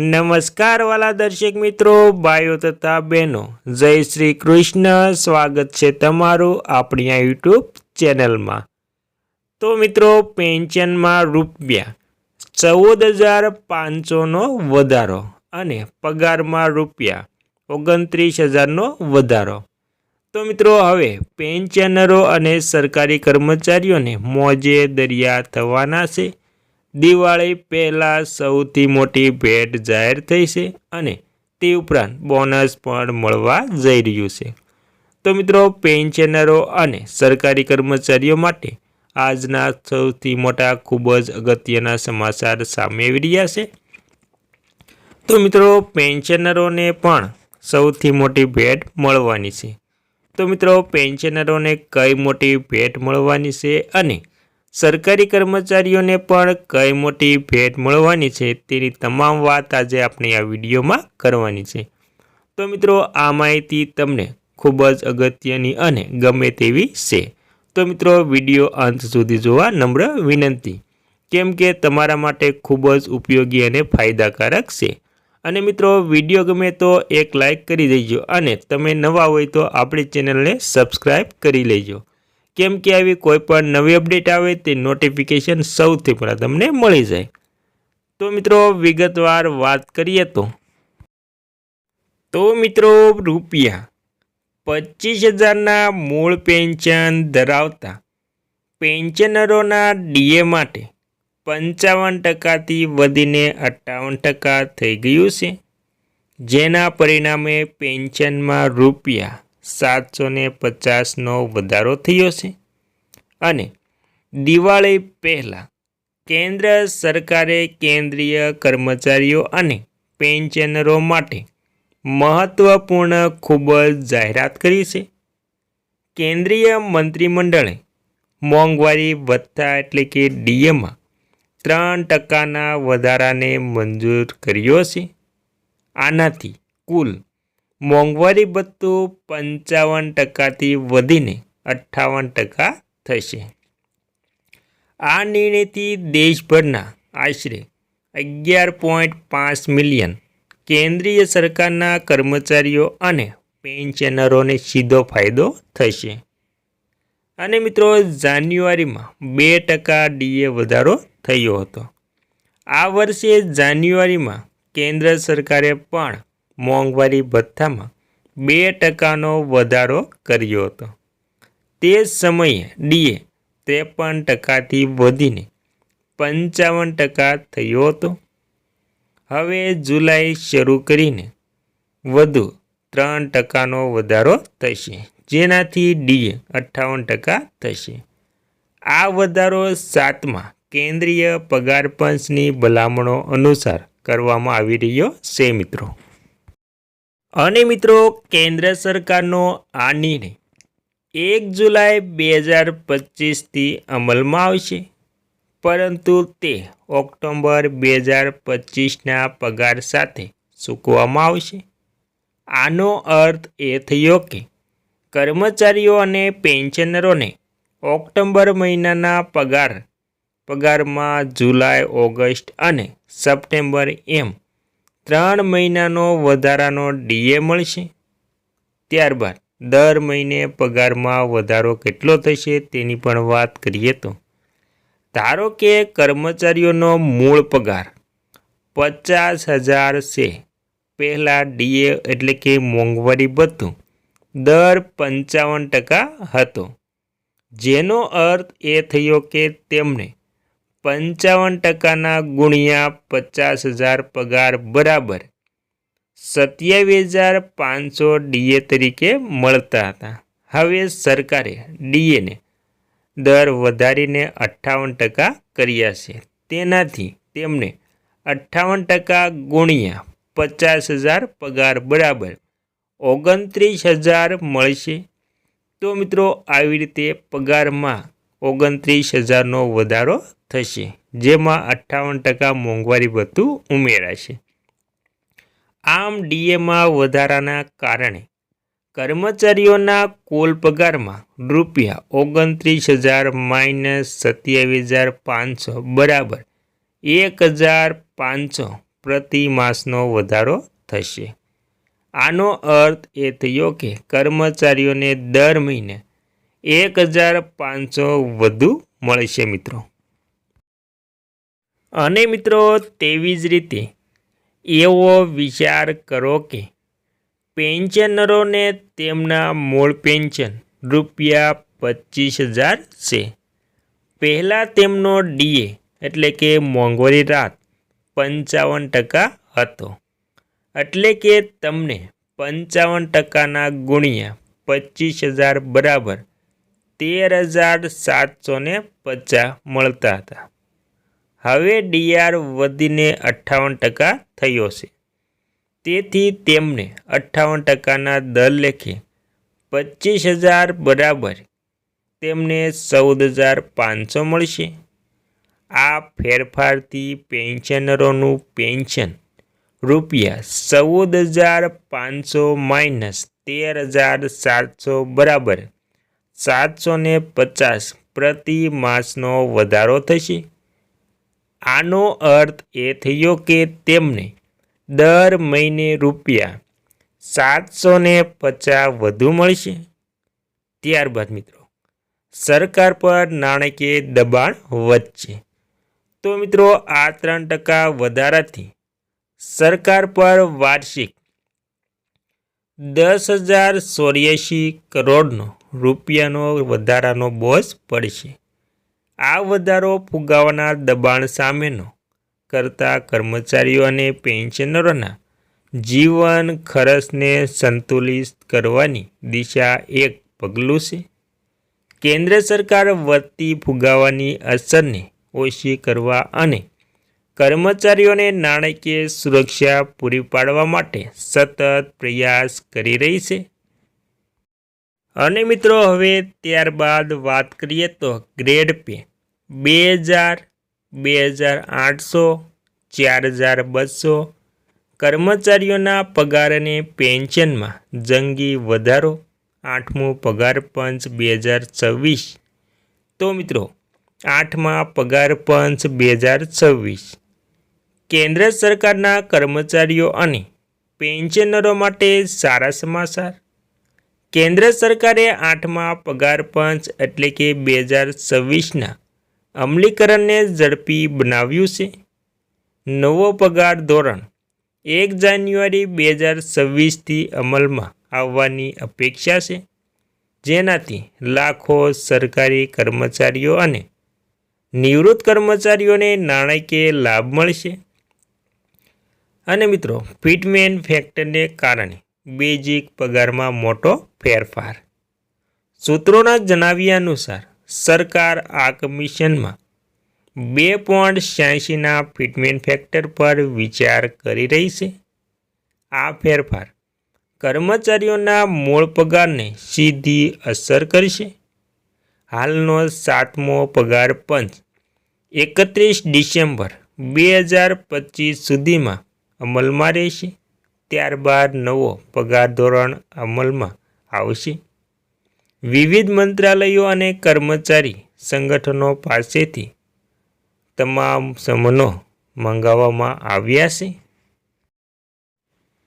નમસ્કાર વાલા દર્શક મિત્રો, ભાઈઓ તથા બહેનો. જય શ્રી કૃષ્ણ. સ્વાગત છે તમારું આપણી આ યુટ્યુબ ચેનલમાં. તો મિત્રો, પેન્શનમાં રૂપિયા ચૌદ હજાર પાંચસોનો વધારો અને પગારમાં રૂપિયા ઓગણત્રીસ હજારનો વધારો. તો મિત્રો, હવે પેન્શનરો અને સરકારી કર્મચારીઓને મોજે દરિયા થવાના છે. દિવાળી પહેલાં સૌથી મોટી ભેટ જાહેર થઈ છે અને તે ઉપરાંત બોનસ પણ મળવા જઈ રહ્યું છે. તો મિત્રો, પેન્શનરો અને સરકારી કર્મચારીઓ માટે આજના સૌથી મોટા ખૂબ જ અગત્યના સમાચાર સામે આવી રહ્યા છે. તો મિત્રો, પેન્શનરોને પણ સૌથી મોટી ભેટ મળવાની છે. તો મિત્રો, પેન્શનરોને કઈ મોટી ભેટ મળવાની છે અને સરકારી કર્મચારીઓને પણ કઈ મોટી ભેટ મળવાની છે તેની તમામ વાત આજે આપણે આ વિડીયોમાં કરવાની છે. તો મિત્રો, આ માહિતી તમને ખૂબ જ અગત્યની અને ગમે તેવી છે. તો મિત્રો, વીડિયો અંત સુધી જોવા નમ્ર વિનંતી. કેમ કે તમારા માટે ખૂબ જ ઉપયોગી અને ફાયદાકારક છે. અને મિત્રો, વીડિયો ગમે તો એક લાઈક કરી દેજો અને તમે નવા હોય તો આપણી ચેનલને સબસ્ક્રાઈબ કરી લેજો. કેમ કે આવી કોઈ પણ નવી અપડેટ આવે તે નોટિફિકેશન સૌથી પહેલાં તમને મળી જાય. તો મિત્રો, વિગતવાર વાત કરીએ તો. તો મિત્રો, રૂપિયા પચીસ હજારના મૂળ પેન્શન ધરાવતા પેન્શનરોના ડીએ માટે પંચાવન ટકાથી વધીને અઠ્ઠાવન ટકા થઈ ગયું છે. જેના પરિણામે પેન્શનમાં રૂપિયા સાતસો ને પચાસનો વધારો થયો છે. અને દિવાળી પહેલાં કેન્દ્ર સરકારે કેન્દ્રીય કર્મચારીઓ અને પેન્શનરો માટે મહત્ત્વપૂર્ણ ખૂબ જ જાહેરાત કરી છે. કેન્દ્રીય મંત્રીમંડળે મોંઘવારી ભથ્થા એટલે કે ડીએમાં ત્રણ ટકાના વધારાને મંજૂર કર્યો છે. આનાથી કુલ મોંઘવારી ભથ્થું પંચાવન ટકાથી વધીને અઠ્ઠાવન ટકા થશે. આ નિર્ણયથી દેશભરના આશરે અગિયાર પોઈન્ટ પાંચ મિલિયન કેન્દ્રીય સરકારના કર્મચારીઓ અને પેન્શનરોને સીધો ફાયદો થશે. અને મિત્રો, જાન્યુઆરીમાં બે ટકા ડીએ વધારો થયો હતો. આ વર્ષે જાન્યુઆરીમાં કેન્દ્ર સરકારે પણ મોંઘવારી ભથ્થામાં બે ટકાનો વધારો કર્યો હતો. તે સમયે ડીએ ત્રેપન ટકાથી વધીને પંચાવન ટકા થયો હતો. હવે જુલાઈ શરૂ કરીને વધુ ત્રણ ટકાનો વધારો થશે, જેનાથી ડીએ અઠ્ઠાવન ટકા થશે. આ વધારો સાતમાં કેન્દ્રીય પગાર પંચની ભલામણો અનુસાર કરવામાં આવી રહ્યો છે, મિત્રો. અને મિત્રો, કેન્દ્ર સરકારનો આ નિર્ણય એક જુલાઈ બે હજાર પચીસથી અમલમાં આવશે. પરંતુ તે ઓક્ટોબર બે હજાર પચીસના પગાર સાથે ચૂકવવામાં આવશે. આનો અર્થ એ થયો કે કર્મચારીઓ અને પેન્શનરોને ઓક્ટોબર મહિનાના પગાર, પગારમાં જુલાઈ, ઓગસ્ટ અને સપ્ટેમ્બર એમ ત્રણ મહિનાનો વધારાનો ડીએ મળશે. ત્યારબાદ દર મહિને પગારમાં વધારો કેટલો થશે તેની પણ વાત કરીએ તો. ધારો કે કર્મચારીઓનો મૂળ પગાર પચાસ હજાર છે. પહેલાં ડીએ એટલે કે મોંઘવારી ભથ્થું દર પંચાવન ટકા હતો. જેનો અર્થ એ થયો કે તેમને પંચાવન ટકાના ગુણ્યા પચાસ હજાર પગાર બરાબર સત્યાવીસ હજાર પાંચસો ડીએ તરીકે મળતા હતા. હવે સરકારે ડીએને દર વધારીને અઠ્ઠાવન ટકા કર્યા છે. તેનાથી તેમને અઠ્ઠાવન ટકા ગુણ્યા પચાસ હજાર પગાર બરાબર ઓગણત્રીસ હજાર મળશે. તો મિત્રો, આવી રીતે પગારમાં ઓગણત્રીસ હજારનો વધારો થશે, જેમાં અઠ્ઠાવન ટકા મોંઘવારી ભથ્થું ઉમેરાશે. આમ ડીએમાં વધારાના કારણે કર્મચારીઓના કુલ પગારમાં રૂપિયા ઓગણત્રીસ હજાર માઇનસ સત્યાવીસ હજાર પાંચસો બરાબર એક હજાર પાંચસો પ્રતિ માસનો વધારો થશે. આનો અર્થ એ થયો કે કર્મચારીઓને દર મહિને એક હજાર પાંચસો વધુ મળશે મિત્રો. અને મિત્રો, તેવી જ રીતે એવો વિચાર કરો કે પેન્શનરોને તેમના મૂળ પેન્શન રૂપિયા પચીસ હજાર છે. પહેલાં તેમનો ડીએ એટલે કે મોંઘવારી રાત પંચાવન ટકા હતો. એટલે કે તમને પંચાવન ટકાના ગુણ્યા પચીસ હજાર બરાબર તેર હજાર સાતસો ને પચાસ મળતા હતા. હવે ડીઆર વધીને અઠ્ઠાવન ટકા થયો છે. તેથી તેમને અઠ્ઠાવન ટકાના દર લેખે પચીસ હજાર બરાબર તેમને ચૌદ હજાર પાંચસો મળશે. આ ફેરફારથી પેન્શનરોનું પેન્શન રૂપિયા ચૌદ હજાર પાંચસો માઇનસ તેર હજાર સાતસો બરાબર સાતસો પચાસ પ્રતિ માસનો વધારો થશે. આનો અર્થ એ થયો કે તેમને દર મહિને રૂપિયા સાતસો પચાસ વધુ મળશે. ત્યારબાદ મિત્રો, સરકાર પર નાણાકીય દબાણ વધશે. તો મિત્રો, આ ત્રણ ટકા વધારાથી સરકાર પર વાર્ષિક દસ હજાર ચોર્યાસી કરોડનો રૂપિયાનો વધારાનો બોજ પડશે. આ વધારો ફુગાવાના દબાણ સામેનો કરતા કર્મચારીઓ અને પેન્શનરોના જીવન ખર્ચને સંતુલિત કરવાની દિશા એક પગલું છે. કેન્દ્ર સરકાર વધતી ફુગાવાની અસરને ઓછી કરવા અને કર્મચારીઓને નાણાકીય સુરક્ષા પૂરી પાડવા માટે સતત પ્રયાસ કરી રહી છે. અને મિત્રો, હવે ત્યારબાદ વાત કરીએ તો ગ્રેડ પે. બે હજાર બે હજાર આઠસો ચાર હજાર બસો. કર્મચારીઓના પગાર અને પેન્શનમાં જંગી વધારો. આઠમું પગાર પંચ બે હજાર છવ્વીસ. તો મિત્રો, આઠમા પગાર પંચ બે હજાર છવ્વીસ. કેન્દ્ર સરકારના કર્મચારીઓ અને પેન્શનરો માટે સારા સમાચાર. કેન્દ્ર સરકારે આઠમા પગાર પંચ એટલે કે બે હજાર છવ્વીસના અમલીકરણને ઝડપી બનાવ્યું છે. નવો પગાર ધોરણ એક જાન્યુઆરી બે હજાર છવ્વીસથી અમલમાં આવવાની અપેક્ષા છે. જેનાથી લાખો સરકારી કર્મચારીઓ અને નિવૃત્ત કર્મચારીઓને નાણાકીય લાભ મળશે. અને મિત્રો, ફિટમેન ફેક્ટરને કારણે બેઝિક પગારમાં મોટો ફેરફાર. સૂત્રોના જણાવ્યા અનુસાર, સરકાર આ કમિશનમાં બે પોઈન્ટ છ્યાસીના ફિટમેન ફેક્ટર પર વિચાર કરી રહી છે. આ ફેરફાર કર્મચારીઓના મૂળ પગારને સીધી અસર કરશે. હાલનો સાતમો પગાર પંચ, એકત્રીસ ડિસેમ્બર બે હજાર પચીસ સુધીમાં અમલમાં રહેશે. ત્યારબાદ નવો પગાર ધોરણ અમલમાં આવશે. વિવિધ મંત્રાલયો અને કર્મચારી સંગઠનો પાસેથી તમામ સમનો મંગાવવામાં આવ્યા છે.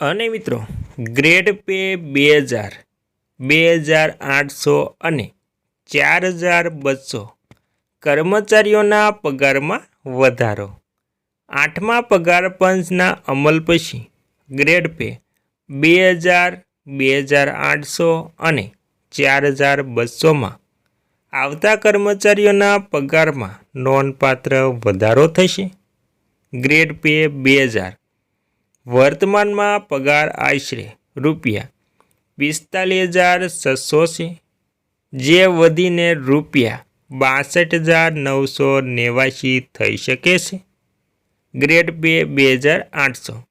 અને મિત્રો, ગ્રેડ પે બે હજાર બે હજાર આઠસો અને ચાર હજાર બસો કર્મચારીઓના પગારમાં વધારો. આઠમા પગાર પંચના અમલ પછી ગ્રેડ પે બે હજાર બે હજાર આઠસો અને ચાર હજાર બસોમાં આવતા કર્મચારીઓના પગારમાં નોંધપાત્ર વધારો થશે. ગ્રેડ પે બે હજાર. વર્તમાનમાં પગાર આશરે રૂપિયા પિસ્તાલીસ હજાર છસો છે, જે વધીને રૂપિયા બાસઠ હજાર નવસો નેવાસી થઈ શકે છે. ગ્રેડ પે બે હજાર આઠસો.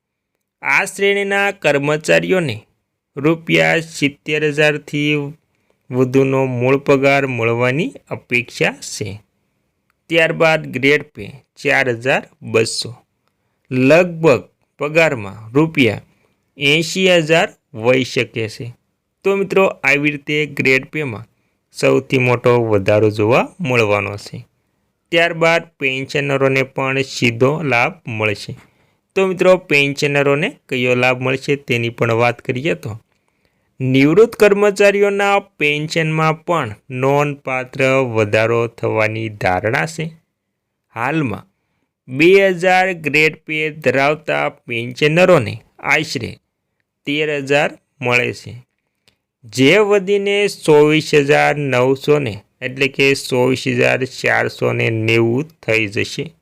આ શ્રેણીના કર્મચારીઓને રૂપિયા સિત્તેર હજારથી વધુનો મૂળ પગાર મળવાની અપેક્ષા છે. ત્યારબાદ ગ્રેડ પે ચાર હજાર બસો. લગભગ પગારમાં રૂપિયા એંશી હજાર વહી શકે છે. તો મિત્રો, આવી રીતે ગ્રેડ પેમાં સૌથી મોટો વધારો જોવા મળવાનો છે. ત્યારબાદ પેન્શનરોને પણ સીધો લાભ મળશે. તો મિત્રો પેન્શનરોને કયો લાભ મળશે તેની પણ વાત કરીએ તો. નિવૃત્ત કર્મચારીઓના પેન્શનમાં પણ નોંધપાત્ર વધારો થવાની ધારણા છે. હાલમાં બે હજાર ગ્રેડ પે ધરાવતા પેન્શનરોને આશરે તેર હજાર મળે છે. જે વધીને ચોવીસ હજાર નવસો ને એટલે કે ચોવીસ હજાર ચારસો નેવું થઈ જશે.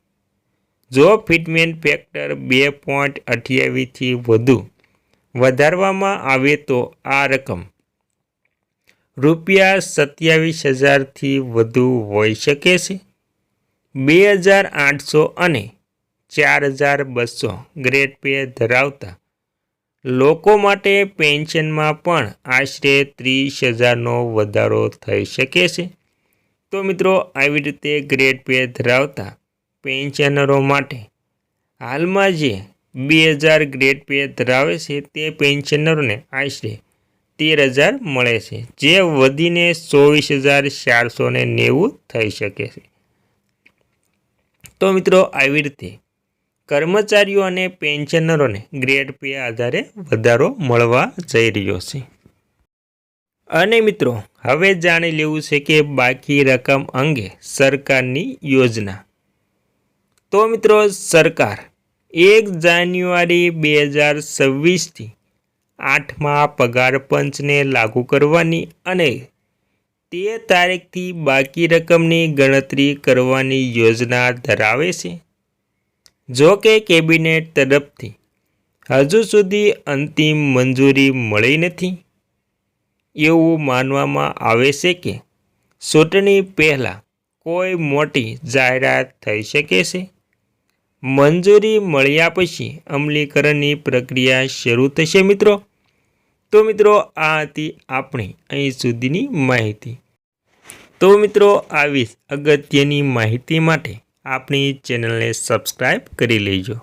જો ફિટમેન્ટ ફેક્ટર બે પોઈન્ટ અઠ્યાવીસથી વધુ વધારવામાં આવે તો આ રકમ રૂપિયા સત્યાવીસ હજારથી વધુ હોઈ શકે છે. બે હજાર આઠસો અને ચાર હજાર બસો ગ્રેડ પે ધરાવતા લોકો માટે પેન્શનમાં પણ આશરે ત્રીસ હજારનો વધારો થઈ શકે છે. તો મિત્રો, આવી રીતે ગ્રેડ પે ધરાવતા પેન્શનરો માટે. હાલમાં જે બે હજાર ગ્રેડ પે ધરાવે છે તે પેન્શનરોને આશરે તેર હજાર મળે છે, જે વધીને ચોવીસ હજાર ચારસો ને નેવું થઈ શકે છે. તો મિત્રો, આવી રીતે કર્મચારીઓ અને પેન્શનરોને ગ્રેડ પે આધારે વધારો મળવા જઈ રહ્યો છે. અને મિત્રો, હવે જાણી લેવું છે કે બાકી રકમ અંગે સરકારની યોજના તો મિત્રો સરકાર એક જાન્યુઆરી બે હજાર છવ્વીસથી આઠમા પગાર પંચને લાગુ કરવાની અને તે તારીખથી બાકી રકમની ગણતરી કરવાની યોજના ધરાવે છે. જો કે કેબિનેટ તરફથી હજુ સુધી અંતિમ મંજૂરી મળી નથી. એવું માનવામાં આવે છે કે ચૂંટણી પહેલાં કોઈ મોટી જાહેરાત થઈ શકે છે. મંજૂરી મળ્યા પછી અમલીકરણની પ્રક્રિયા શરૂ થશે મિત્રો. તો મિત્રો, આ હતી આપણી અહીં સુધીની માહિતી. તો મિત્રો, આવી અગત્યની માહિતી માટે આપણી ચેનલને સબસ્ક્રાઈબ કરી લેજો.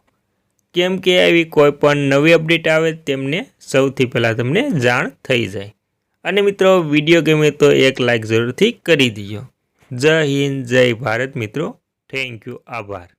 કેમ કે આવી કોઈ પણ નવી અપડેટ આવે તેમને સૌથી પહેલાં તમને જાણ થઈ જાય. અને મિત્રો, વીડિયો ગમે તો એક લાઈક જરૂરથી કરી દીજો. જય હિન્દ, જય ભારત મિત્રો. થેન્ક યુ આભાર.